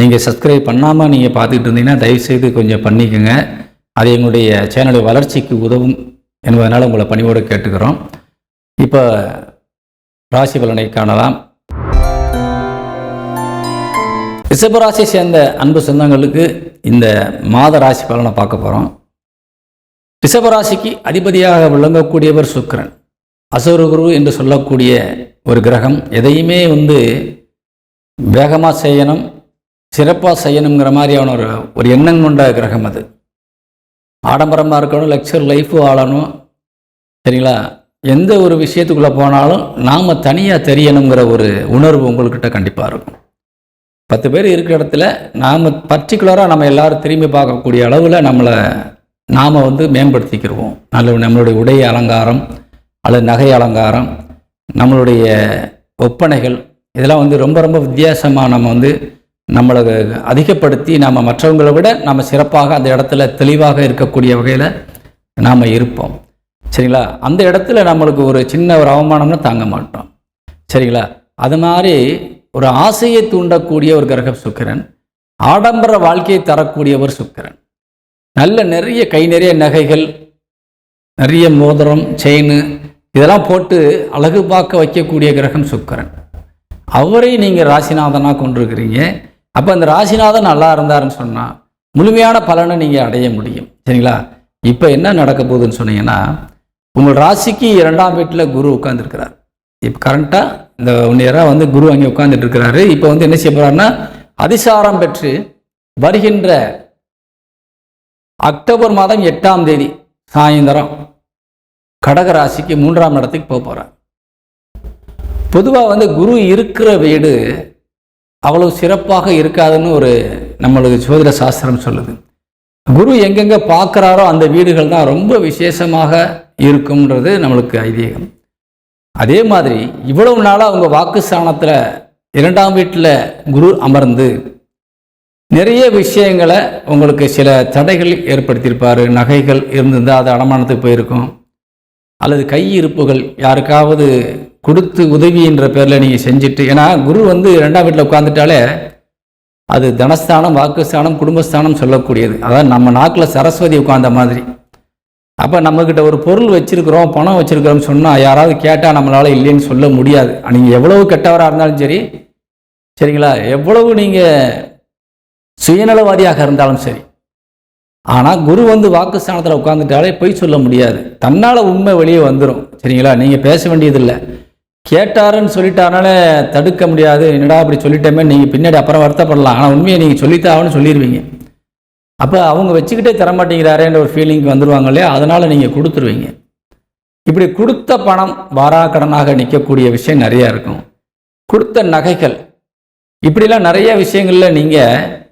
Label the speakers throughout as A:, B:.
A: நீங்கள் சப்ஸ்கிரைப் பண்ணாமல் நீங்கள் பார்த்துக்கிட்டு இருந்தீங்கன்னா தயவுசெய்து கொஞ்சம் பண்ணிக்கோங்க. அது எங்களுடைய சேனலுடைய வளர்ச்சிக்கு உதவும் என்பதனால் உங்களை பணிவோடு கேட்டுக்கிறோம். இப்போ ராசி பலனை காணலாம். ரிஷபராசியை சேர்ந்த அன்பு சொந்தங்களுக்கு இந்த மாத ராசி பலனை பார்க்க போகிறோம் ரிஷபராசிக்கு அதிபதியாக விளங்கக்கூடியவர் சுக்கிரன். அசுரகுரு என்று சொல்லக்கூடிய ஒரு கிரகம். எதையுமே வந்து வேகமாக செய்யணும் சிறப்பாக செய்யணுங்கிற மாதிரியான ஒரு ஒரு எண்ணம் கொண்ட கிரகம் அது. ஆடம்பரமாக இருக்கணும் லக்ஸர் லைஃபு ஆளணும். சரிங்களா? எந்த ஒரு விஷயத்துக்குள்ளே போனாலும் நாம் தனியாக தெரியணுங்கிற ஒரு உணர்வு உங்கள்கிட்ட கண்டிப்பாக இருக்கும். பத்து பேர் இருக்கிற இடத்துல நாம் பர்டிகுலராக நம்ம எல்லாரும் திரும்பி பார்க்கக்கூடிய அளவில் நம்மளை நாம் வந்து மேம்படுத்திக்கிடுவோம் நல்ல நம்மளுடைய உடை அலங்காரம் அல்லது நகை அலங்காரம் நம்மளுடைய ஒப்பனைகள் இதெல்லாம் வந்து ரொம்ப ரொம்ப வித்தியாசமாக நம்ம வந்து நம்மளை அதிகப்படுத்தி நாம் மற்றவங்களை விட நம்ம சிறப்பாக அந்த இடத்துல தெளிவாக இருக்கக்கூடிய வகையில் நாம் இருப்போம். சரிங்களா? அந்த இடத்துல நம்மளுக்கு ஒரு சின்ன ஒரு அவமானம்னு தாங்க மாட்டோம். சரிங்களா? அது மாதிரி ஒரு ஆசையை தூண்டக்கூடிய ஒரு கிரகம் சுக்கிரன் ஆடம்பர வாழ்க்கையை தரக்கூடியவர் சுக்கிரன். நல்ல நிறைய கை நிறைய நகைகள் நிறைய மோதிரம் செயின் இதெல்லாம் போட்டு அழகு பார்க்க வைக்கக்கூடிய கிரகம் சுக்கரன். அவரை நீங்கள் ராசிநாதனாக கொண்டிருக்கிறீங்க. அப்போ அந்த ராசிநாதன் நல்லா இருந்தாருன்னு சொன்னால் முழுமையான பலனை நீங்கள் அடைய முடியும். சரிங்களா? இப்போ என்ன நடக்க போகுதுன்னு சொன்னீங்கன்னா உங்கள் ராசிக்கு இரண்டாம் வீட்டில் குரு உட்காந்துருக்கிறார் இப்போ கரண்ட்டாக இந்த ஒன் இயராக வந்து குரு அங்கே உட்காந்துட்டு இருக்கிறாரு இப்போ வந்து என்ன செய்ய போகிறாருன்னா அதிசாரம் பெற்று வருகின்ற அக்டோபர் மாதம் எட்டாம் தேதி சாயந்தரம் கடக ராசிக்கு மூன்றாம் இடத்துக்கு போக போகிறார் பொதுவாக வந்து குரு இருக்கிற வீடு அவ்வளவு சிறப்பாக இருக்காதுன்னு ஒரு நம்மளுக்கு ஜோதிட சாஸ்திரம் சொல்லுது. குரு எங்கெங்கே பார்க்குறாரோ அந்த வீடுகள் தான் ரொம்ப விசேஷமாக இருக்கும்ன்றது நம்மளுக்கு ஐதீகம். அதே மாதிரி இவ்வளவு நாளாக அவங்க வாக்குஸ்தானத்தில் இரண்டாம் வீட்டில் குரு அமர்ந்து நிறைய விஷயங்களை உங்களுக்கு சில தடைகள் ஏற்படுத்தியிருப்பார் நகைகள் இருந்திருந்தால் அது அடமானத்துக்கு போயிருக்கும். அல்லது கையிருப்புகள் யாருக்காவது கொடுத்து உதவி என்ற பேரில் நீங்கள் செஞ்சுட்டு ஏன்னா குரு வந்து ரெண்டாம் வீட்டில் உட்காந்துட்டாலே அது தனஸ்தானம் வாக்குஸ்தானம் குடும்பஸ்தானம் சொல்லக்கூடியது. அதாவது நம்ம நாக்கில் சரஸ்வதி உட்கார்ந்த மாதிரி. அப்போ நம்மக்கிட்ட ஒரு பொருள் வச்சுருக்கிறோம் பணம் வச்சுருக்கிறோம்னு சொன்னால் யாராவது கேட்டால் நம்மளால் இல்லைன்னு சொல்ல முடியாது. நீங்கள் எவ்வளவு கெட்டவராக இருந்தாலும் சரி சரிங்களா? எவ்வளவு நீங்கள் சுயநலவாதியாக இருந்தாலும் சரி. ஆனால் குரு வந்து வாக்குஸ்தானத்தில் உட்காந்துட்டாலே பொய் சொல்ல முடியாது. தன்னால் உண்மை வெளியே வந்துடும் சரிங்களா? நீங்கள் பேச வேண்டியதில்லை. கேட்டாருன்னு சொல்லிட்டாருனால தடுக்க முடியாது. என்னடா அப்படி சொல்லிட்டோமே நீங்கள் பின்னாடி அப்புறம் வருத்தப்படலாம். ஆனால் உண்மையை நீங்கள் சொல்லித்தாவன்னு சொல்லிடுவீங்க அப்போ அவங்க வச்சுக்கிட்டே தரமாட்டேங்கிறாரேன்ற ஒரு ஃபீலிங் வந்துடுவாங்க இல்லையா? அதனால் நீங்கள் கொடுத்துருவீங்க. இப்படி கொடுத்த பணம் வாராக்கடனாக நிற்கக்கூடிய விஷயம் நிறையா இருக்கும். கொடுத்த நகைகள். இப்படிலாம் நிறைய விஷயங்களில் நீங்கள்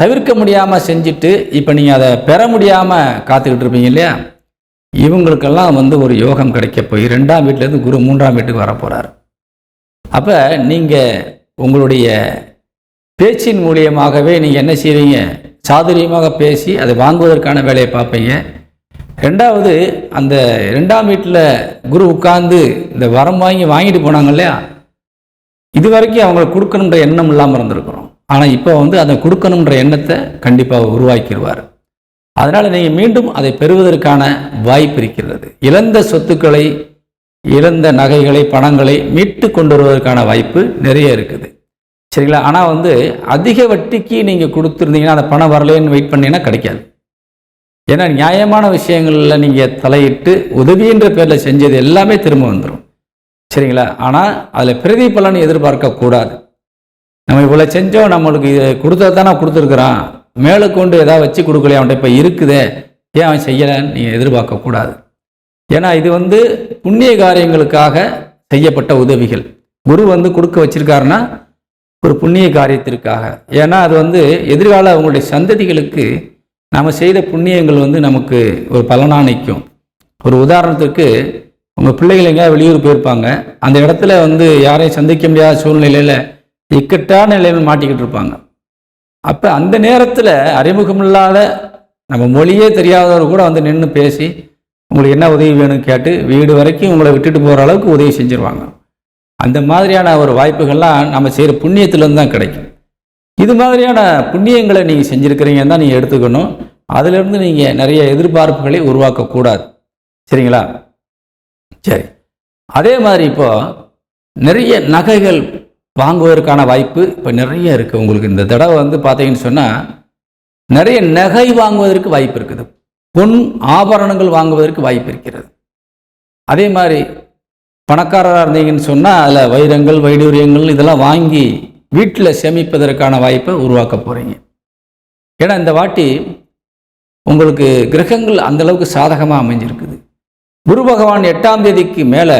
A: தவிர்க்க முடியாமல் செஞ்சுட்டு இப்போ நீங்கள் அதை பெற முடியாமல் காத்துக்கிட்டு இருப்பீங்க இல்லையா? இவங்களுக்கெல்லாம் வந்து ஒரு யோகம் கிடைக்க போய் ரெண்டாம் வீட்டிலேருந்து குரு மூன்றாம் வீட்டுக்கு வர போகிறார் அப்போ நீங்கள் உங்களுடைய பேச்சின் மூலியமாகவே நீங்கள் என்ன செய்வீங்க சாதுரியமாக பேசி அதை வாங்குவதற்கான வேலையை பார்ப்பீங்க. ரெண்டாவது அந்த ரெண்டாம் வீட்டில் குரு உட்கார்ந்து இந்த வரம் வாங்கி வாங்கிட்டு போனாங்க இல்லையா? இது வரைக்கும் அவங்களுக்கு கொடுக்கணுன்ற எண்ணம் இல்லாமல் இருந்திருக்கிறோம். ஆனால் இப்போ வந்து அதை கொடுக்கணுன்ற எண்ணத்தை கண்டிப்பாக உருவாக்கிடுவார். அதனால் நீங்கள் மீண்டும் அதை பெறுவதற்கான வாய்ப்பு இருக்கிறது. இழந்த சொத்துக்களை இழந்த நகைகளை பணங்களை மீட்டு கொண்டு வருவதற்கான வாய்ப்பு நிறைய இருக்குது. சரிங்களா? ஆனால் வந்து அதிக வட்டிக்கு நீங்கள் கொடுத்துருந்தீங்கன்னா அந்த பணம் வரலேன்னு வெயிட் பண்ணீங்கன்னா கிடைக்காது. ஏன்னா நியாயமான விஷயங்களில் நீங்கள் தலையிட்டு உதவின்ற பேரில் செஞ்சது எல்லாமே திரும்ப வந்துடும் சரிங்களா? ஆனால் அதில் பிரதிபலன் எதிர்பார்க்கக்கூடாது. நம்ம இவ்வளோ செஞ்சோம் நம்மளுக்கு இது கொடுத்தது தானே கொடுத்துருக்குறான் மேலே கொண்டு ஏதாவது வச்சு கொடுக்கல அவன்கிட்ட இப்போ இருக்குதே. ஏன் அவன் செய்யலைன்னு நீங்கள் எதிர்பார்க்கக்கூடாது. ஏன்னா இது வந்து புண்ணிய காரியங்களுக்காக செய்யப்பட்ட உதவிகள். குரு வந்து கொடுக்க வச்சிருக்காருன்னா ஒரு புண்ணிய காரியத்திற்காக. ஏன்னா அது வந்து எதிர்கால அவங்களுடைய சந்ததிகளுக்கு நாம் செய்த புண்ணியங்கள் வந்து நமக்கு ஒரு பலனாக நிற்கும். ஒரு உதாரணத்துக்கு உங்கள் பிள்ளைகள் எங்கேயாவது வெளியூர் போயிருப்பாங்க. அந்த இடத்துல வந்து யாரையும் சந்திக்க முடியாத சூழ்நிலையில் இக்கட்டான நிலையில் மாட்டிக்கிட்டு இருப்பாங்க. அப்போ அந்த நேரத்தில் அறிமுகமில்லாத நம்ம மொழியே தெரியாதவர் கூட வந்து நின்று பேசி உங்களுக்கு என்ன உதவி வேணும்னு கேட்டு வீடு வரைக்கும் உங்களை விட்டுட்டு போகிற அளவுக்கு உதவி செஞ்சுருவாங்க. அந்த மாதிரியான ஒரு வாய்ப்புகள்லாம் நம்ம செய்கிற புண்ணியத்துலேருந்து தான் கிடைக்கும். இது மாதிரியான புண்ணியங்களை நீங்கள் செஞ்சுருக்கிறீங்கன்னு தான் நீங்கள் எடுத்துக்கணும். அதிலிருந்து நீங்கள் நிறைய எதிர்பார்ப்புகளை உருவாக்கக்கூடாது. சரிங்களா? சரி. அதே மாதிரி இப்போது நிறைய நகைகள் வாங்குவதற்கான வாய்ப்பு இப்போ நிறைய இருக்குது உங்களுக்கு. இந்த தடவை வந்து பார்த்தீங்கன்னு சொன்னால் நிறைய நகை வாங்குவதற்கு வாய்ப்பு இருக்குது. பொன் ஆபரணங்கள் வாங்குவதற்கு வாய்ப்பு இருக்கிறது. அதே மாதிரி பணக்காரராக இருந்தீங்கன்னு சொன்னால் அதில் வைரங்கள் வைடூரியங்கள் இதெல்லாம் வாங்கி வீட்டில் சேமிப்பதற்கான வாய்ப்பை உருவாக்க போகிறீங்க ஏன்னா இந்த வாட்டி உங்களுக்கு கிரகங்கள் அந்த அளவுக்கு சாதகமாக அமைஞ்சிருக்குது. குரு பகவான் எட்டாம் தேதிக்கு மேலே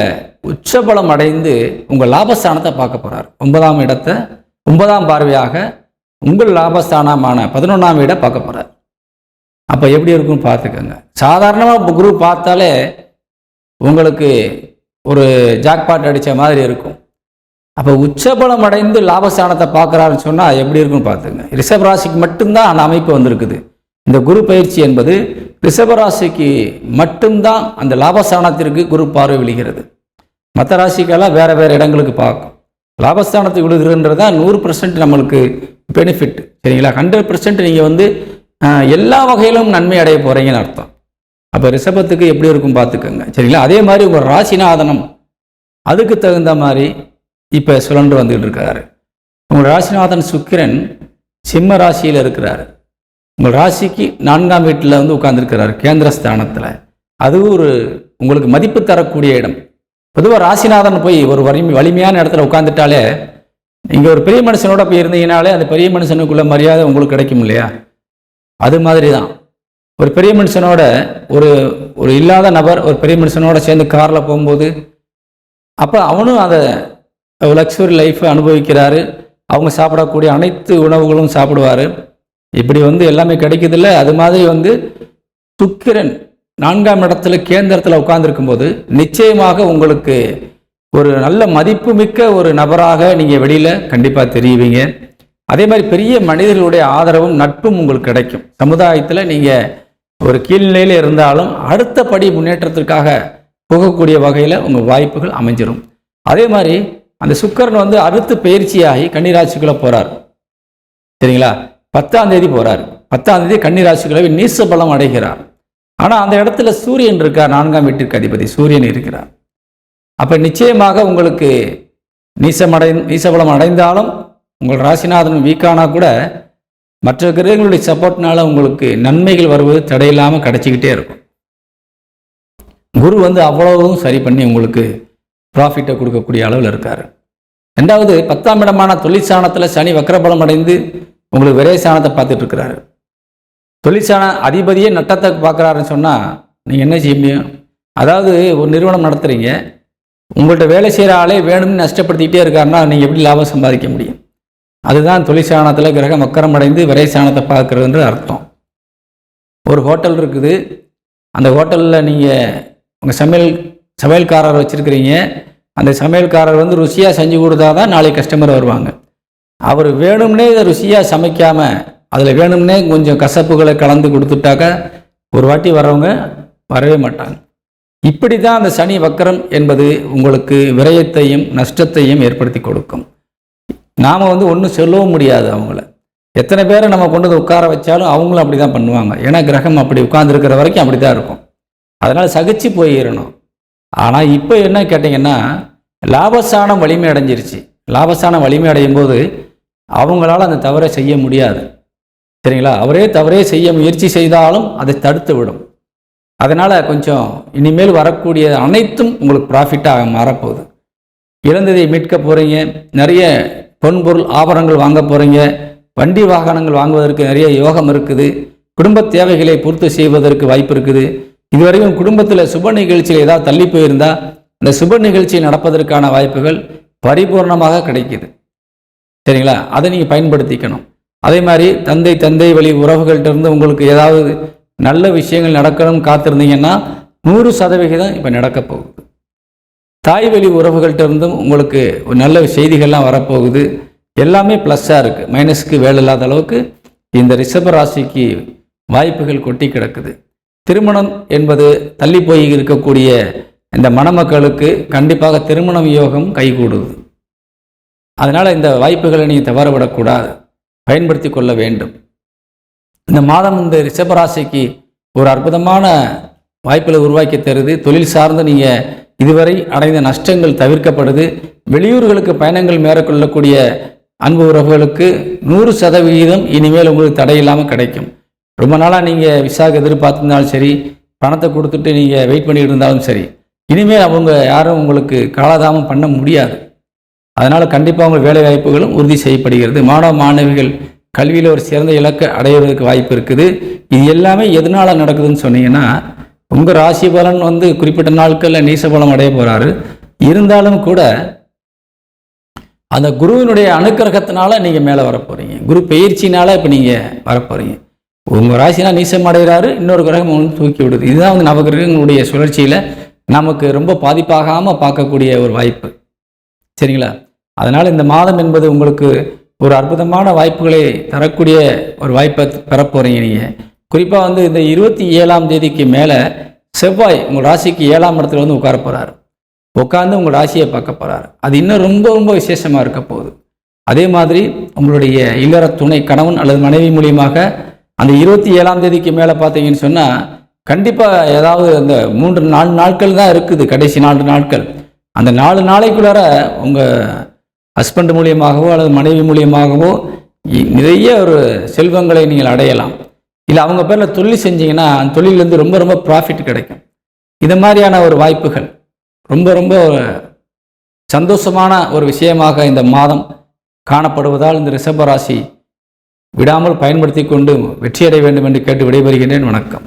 A: உச்சபலம் அடைந்து உங்கள் லாபஸ்தானத்தை பார்க்க போகிறார் ஒன்பதாம் இடத்தை ஒன்பதாம் பார்வையாக உங்கள் லாபஸ்தானமான பதினொன்றாம் வீடை பார்க்க போகிறார் அப்போ எப்படி இருக்கும்னு பார்த்துக்கோங்க. சாதாரணமாக குரு பார்த்தாலே உங்களுக்கு ஒரு ஜாக்பாட் அடித்த மாதிரி இருக்கும். அப்போ உச்சபலம் அடைந்து லாபஸ்தானத்தை பார்க்குறாருன்னு சொன்னால் எப்படி இருக்குன்னு பார்த்துங்க ரிஷபராசிக்கு மட்டும்தான் அந்த அமைப்பு வந்திருக்குது. இந்த குரு பயிற்சி என்பது ரிஷபராசிக்கு மட்டும்தான் அந்த லாபஸ்தானத்திற்கு குரு பார்வை விழுகிறது. மற்ற ராசிக்கெல்லாம் வேறு வேறு இடங்களுக்கு பார்க்கும். லாபஸ்தானத்துக்கு விழுகிறன்றது தான் நூறு பர்சன்ட் நம்மளுக்கு பெனிஃபிட் சரிங்களா? ஹண்ட்ரட் பர்சன்ட் நீங்கள் வந்து எல்லா வகையிலும் நன்மை அடைய போகிறீங்கன்னு அர்த்தம். அப்போ ரிஷபத்துக்கு எப்படி இருக்கும் பார்த்துக்கோங்க. சரிங்களா? அதே மாதிரி உங்கள் ராசிநாதனம் அதுக்கு தகுந்த மாதிரி இப்போ சுழன்று வந்துக்கிட்டு இருக்காரு. உங்கள் ராசிநாதன் சுக்கிரன் சிம்ம ராசியில் இருக்கிறார். உங்கள் ராசிக்கு நான்காம் வீட்டில் வந்து உட்கார்ந்திருக்கிறார் கேந்திரஸ்தானத்தில். அதுவும் ஒரு உங்களுக்கு மதிப்பு தரக்கூடிய இடம். பொதுவாக ராசிநாதன் போய் ஒரு வலிமை வலிமையான இடத்துல உட்காந்துட்டாலே நீங்கள் ஒரு பெரிய மனுஷனோட போய் இருந்தீங்கனாலே அந்த பெரிய மனுஷனுக்குள்ள மரியாதை உங்களுக்கு கிடைக்கும் இல்லையா? அது மாதிரி தான் ஒரு பெரிய மனுஷனோட ஒரு ஒரு இல்லாத நபர் ஒரு பெரிய மனுஷனோட சேர்ந்து காரில் போகும்போது அப்போ அவனும் அதை லக்ஸுரி லைஃப்பை அனுபவிக்கிறாரு. அவங்க சாப்பிடக்கூடிய அனைத்து உணவுகளும் சாப்பிடுவார். இப்படி வந்து எல்லாமே கிடைக்குதில்ல? அது மாதிரி வந்து சுக்கிரன் நான்காம் இடத்துல கேந்திரத்தில் உட்கார்ந்துருக்கும் போது நிச்சயமாக உங்களுக்கு ஒரு நல்ல மதிப்புமிக்க ஒரு நபராக நீங்கள் வெளியில் கண்டிப்பாக தெரியுவீங்க அதே மாதிரி பெரிய மனிதர்களுடைய ஆதரவும் நட்பும் உங்களுக்கு கிடைக்கும். சமுதாயத்தில் நீங்கள் ஒரு கீழ்நிலையில் இருந்தாலும் அடுத்த படி முன்னேற்றத்திற்காக போகக்கூடிய வகையில் உங்கள் வாய்ப்புகள் அமைஞ்சிரும். அதே மாதிரி அந்த சுக்கரன் வந்து அடுத்து பயிற்சியாகி கன்னிராசிக்குள்ளே போகிறார் சரிங்களா? பத்தாம் தேதி போகிறார் பத்தாம் தேதி கன்னிராசிக்குள்ளே நீச பலம் அடைகிறார். ஆனால் அந்த இடத்துல சூரியன் இருக்கார் நான்காம் வீட்டிற்கு அதிபதி சூரியன் இருக்கிறார். அப்போ நிச்சயமாக உங்களுக்கு நீசமடை நீசபலம் அடைந்தாலும் உங்கள் ராசிநாதன் வீக்கானா கூட மற்ற கிரகங்களுடைய சப்போர்ட்னால உங்களுக்கு நன்மைகள் வருவது தடையில்லாமல் கிடைச்சிக்கிட்டே இருக்கும். குரு வந்து அவ்வளவும் சரி பண்ணி உங்களுக்கு ப்ராஃபிட்டை கொடுக்கக்கூடிய அளவில் இருக்கார். ரெண்டாவது பத்தாம் இடமான தொழிற்சாணத்தில் சனி வக்கரபலம் அடைந்து உங்களுக்கு விரைசானத்தை பார்த்துட்டு இருக்கிறாரு. தொழிற்சான அதிபதியே நட்டத்தை பார்க்குறாருன்னு சொன்னால் நீங்கள் என்ன செய்ய முடியும்? அதாவது ஒரு நிறுவனம் நடத்துகிறீங்க உங்கள்கிட்ட வேலை செய்கிற ஆளே வேணும்னு நஷ்டப்படுத்திக்கிட்டே இருக்காருன்னா நீங்கள் எப்படி லாபம் சம்பாதிக்க முடியும்? அதுதான் தொழிற்சாணத்தில் கிரகம் வக்கரம் அடைந்து விரைசானத்தை பார்க்குறதுன்ற அர்த்தம். ஒரு ஹோட்டல் இருக்குது. அந்த ஹோட்டலில் நீங்கள் உங்கள் சமையல் சமையல்காரர் வச்சுருக்கிறீங்க. அந்த சமையல்காரர் வந்து ருசியாக செஞ்சு கொடுத்தா தான் நாளைக்கு கஸ்டமர் வருவாங்க. அவர் வேணும்னே இதை ருசியாக சமைக்காமல் அதில் வேணும்னே கொஞ்சம் கசப்புகளை கலந்து கொடுத்துட்டாக்க ஒரு வாட்டி வரவங்க வரவே மாட்டாங்க. இப்படி தான் அந்த சனி வக்கரம் என்பது உங்களுக்கு விரயத்தையும் நஷ்டத்தையும் ஏற்படுத்தி கொடுக்கும். நாம் வந்து ஒன்றும் சொல்லவும் முடியாது அவங்கள. எத்தனை பேரை நம்ம கொண்டு வந்து உட்கார வச்சாலும் அவங்களும் அப்படி தான் பண்ணுவாங்க. ஏன்னா கிரகம் அப்படி உட்கார்ந்துருக்கிற வரைக்கும் அப்படி தான் இருக்கும். அதனால் சகிச்சு போயிடணும் ஆனால் இப்போ என்ன கேட்டிங்கன்னா லாபஸ்தானம் வலிமை அடைஞ்சிருச்சு. லாபஸ்தானம் வலிமை அடையும் போது அவங்களால அந்த தவறை செய்ய முடியாது. சரிங்களா? அவரே தவறே செய்ய முயற்சி செய்தாலும் அதை தடுத்து விடும். அதனால் கொஞ்சம் இனிமேல் வரக்கூடிய அனைத்தும் உங்களுக்கு ப்ராஃபிட்டாக மாறப்போகுது. இழந்ததை மீட்க போகிறீங்க நிறைய பொன்பொருள் ஆபரணங்கள் வாங்க போகிறீங்க வண்டி வாகனங்கள் வாங்குவதற்கு நிறைய யோகம் இருக்குது. குடும்ப தேவைகளை பூர்த்தி செய்வதற்கு வாய்ப்பு இருக்குது. இதுவரையும் குடும்பத்தில் சுப நிகழ்ச்சியில் ஏதாவது தள்ளி போயிருந்தால் இந்த சுப நிகழ்ச்சி நடப்பதற்கான வாய்ப்புகள் பரிபூர்ணமாக கிடைக்குது. சரிங்களா? அதை நீங்கள் பயன்படுத்திக்கணும். அதே மாதிரி தந்தை தந்தை வழி உறவுகள்கிட்ட இருந்து உங்களுக்கு ஏதாவது நல்ல விஷயங்கள் நடக்கணும்னு காத்திருந்தீங்கன்னா நூறு சதவிகிதம் இப்போ நடக்க போகுது. தாய் வழி உறவுகள்கிட்ட இருந்தும் உங்களுக்கு நல்ல செய்திகள்லாம் வரப்போகுது. எல்லாமே ப்ளஸ்ஸாக இருக்குது மைனஸ்க்கு வேலை இல்லாத அளவுக்கு இந்த ரிஷப ராசிக்கு வாய்ப்புகள் கொட்டி கிடக்குது. திருமணம் என்பது தள்ளி போய் இருக்கக்கூடிய இந்த மணமக்களுக்கு கண்டிப்பாக திருமணம் யோகம் கைகூடுது. அதனால் இந்த வாய்ப்புகளை நீங்கள் தவறவிடக்கூடாது. பயன்படுத்தி கொள்ள வேண்டும். இந்த மாதம் இந்த ரிஷபராசிக்கு ஒரு அற்புதமான வாய்ப்புகளை உருவாக்கி தருது. தொழில் சார்ந்து நீங்கள் இதுவரை அடைந்த நஷ்டங்கள் தவிர்க்கப்படுது. வெளியூர்களுக்கு பயணங்கள் மேற்கொள்ளக்கூடிய அன்பு உறவுகளுக்கு நூறு சதவிகிதம் இனிமேல் உங்களுக்கு தடையில்லாமல் கிடைக்கும். ரொம்ப நாளாக நீங்கள் விசாக எதிர்பார்த்துருந்தாலும் சரி பணத்தை கொடுத்துட்டு நீங்கள் வெயிட் பண்ணிட்டு இருந்தாலும் சரி இனிமேல் அவங்க யாரும் உங்களுக்கு காலதாமம் பண்ண முடியாது. அதனால் கண்டிப்பாக உங்கள் வேலை வாய்ப்புகளும் உறுதி செய்யப்படுகிறது. மாணவ மாணவிகள் கல்வியில் ஒரு சிறந்த இலக்கை அடையிறதுக்கு வாய்ப்பு இருக்குது. இது எல்லாமே எதனால் நடக்குதுன்னு சொன்னீங்கன்னா உங்கள் ராசி பலன் வந்து குறிப்பிட்ட நாட்களில் நீசபலம் அடைய போகிறாரு இருந்தாலும் கூட அந்த குருவினுடைய அனுக்கிரகத்தினால நீங்கள் மேலே வரப்போகிறீங்க குரு பயிற்சினால இப்போ நீங்கள் வரப்போகிறீங்க உங்கள் ராசினா நீசம் அடைகிறாரு இன்னொரு கிரகம் வந்து தூக்கி விடுது. இதுதான் வந்து நவகிரகங்களுடைய சுழற்சியில் நமக்கு ரொம்ப பாதிப்பாகாமல் பார்க்கக்கூடிய ஒரு வாய்ப்பு. சரிங்களா? அதனால் இந்த மாதம் என்பது உங்களுக்கு ஒரு அற்புதமான வாய்ப்புகளை தரக்கூடிய ஒரு வாய்ப்பை பெறப்போகிறீங்க நீங்கள் குறிப்பாக வந்து இந்த இருபத்தி ஏழாம் தேதிக்கு மேலே செவ்வாய் உங்கள் ராசிக்கு ஏழாம் இடத்துல வந்து உட்கார போகிறார் உட்காந்து உங்கள் ராசியை பார்க்க போகிறார் அது இன்னும் ரொம்ப ரொம்ப விசேஷமாக இருக்க போகுது. அதே மாதிரி உங்களுடைய இல்லற துணை கணவன் அல்லது மனைவி மூலியமாக அந்த இருபத்தி ஏழாம் தேதிக்கு மேலே பார்த்தீங்கன்னு சொன்னால் கண்டிப்பாக ஏதாவது அந்த மூன்று நாலு நாட்கள் தான் இருக்குது. கடைசி நாலு நாட்கள். அந்த நாலு நாளைக்குள்ளார உங்கள் ஹஸ்பண்ட் மூலியமாகவோ அல்லது மனைவி மூலியமாகவோ நிறைய ஒரு செல்வங்களை நீங்கள் அடையலாம். இல்லை அவங்க பேரில் தொழில் செஞ்சீங்கன்னா அந்த தொழிலேருந்து ரொம்ப ரொம்ப ப்ராஃபிட் கிடைக்கும். இது மாதிரியான ஒரு வாய்ப்புகள் ரொம்ப ரொம்ப சந்தோஷமான ஒரு விஷயமாக இந்த மாதம் காணப்படுவதால் இந்த ரிஷபராசி விடாமல் பயன்படுத்தி கொண்டு வெற்றியடைய வேண்டும் என்று கேட்டு விடைபெறுகின்றேன். வணக்கம்.